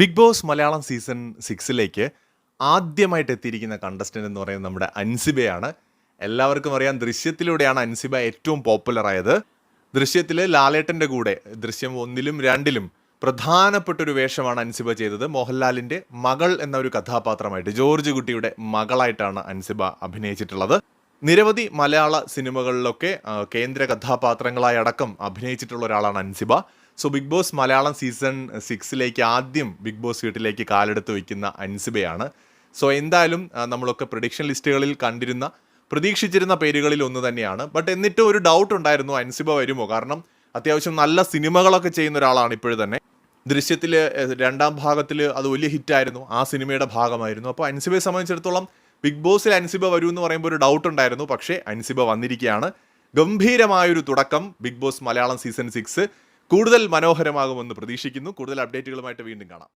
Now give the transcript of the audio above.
Big boss Malayalam season സിക്സിലേക്ക് ആദ്യമായിട്ട് എത്തിയിരിക്കുന്ന കണ്ടസ്റ്റന്റ് എന്ന് പറയുന്നത് നമ്മുടെ അൻസിബയാണ്. എല്ലാവർക്കും അറിയാം ദൃശ്യത്തിലൂടെയാണ് അൻസിബ ഏറ്റവും പോപ്പുലർ ആയത്. ദൃശ്യത്തിൽ ലാലേട്ടന്റെ കൂടെ ദൃശ്യം ഒന്നിലും രണ്ടിലും പ്രധാനപ്പെട്ട ഒരു വേഷമാണ് അൻസിബ ചെയ്തത്. മോഹൻലാലിന്റെ മകൾ എന്ന ഒരു കഥാപാത്രമായിട്ട് ജോർജ് കുട്ടിയുടെ മകളായിട്ടാണ് അൻസിബ അഭിനയിച്ചിട്ടുള്ളത്. നിരവധി മലയാള സിനിമകളിലൊക്കെ കേന്ദ്ര കഥാപാത്രങ്ങളായി അടക്കം അഭിനയിച്ചിട്ടുള്ള ഒരാളാണ് Ansiba. So Bigg Boss Malayalam season സിക്സിലേക്ക് ആദ്യം ബിഗ് ബോസ് വീട്ടിലേക്ക് കാലെടുത്ത് വയ്ക്കുന്ന അൻസിബയാണ്. സോ എന്തായാലും നമ്മളൊക്കെ പ്രഡിക്ഷൻ ലിസ്റ്റുകളിൽ കണ്ടിരുന്ന പ്രതീക്ഷിച്ചിരുന്ന പേരുകളിൽ ഒന്ന് തന്നെയാണ്. ബട്ട് എന്നിട്ടും ഒരു ഡൗട്ട് ഉണ്ടായിരുന്നു അൻസിബ വരുമോ? കാരണം അത്യാവശ്യം നല്ല സിനിമകളൊക്കെ ചെയ്യുന്ന ഒരാളാണ് ഇപ്പോഴും തന്നെ. ദൃശ്യത്തിൽ രണ്ടാം ഭാഗത്തിൽ അത് വലിയ ഹിറ്റായിരുന്നു ആ സിനിമയുടെ ഭാഗമായിരുന്നു. അപ്പോൾ അൻസിബയെ സംബന്ധിച്ചിടത്തോളം ബിഗ് ബോസിൽ അൻസിബ വരൂ എന്ന് പറയുമ്പോൾ ഒരു ഡൗട്ട് ഉണ്ടായിരുന്നു. പക്ഷേ അൻസിബ വന്നിരിക്കുകയാണ്. ഗംഭീരമായൊരു തുടക്കം Bigg Boss Malayalam season six കൂടുതൽ മനോഹരമാകുമെന്ന് പ്രതീക്ഷിക്കുന്നു. കൂടുതൽ അപ്ഡേറ്റുകളുമായിട്ട് വീണ്ടും കാണാം.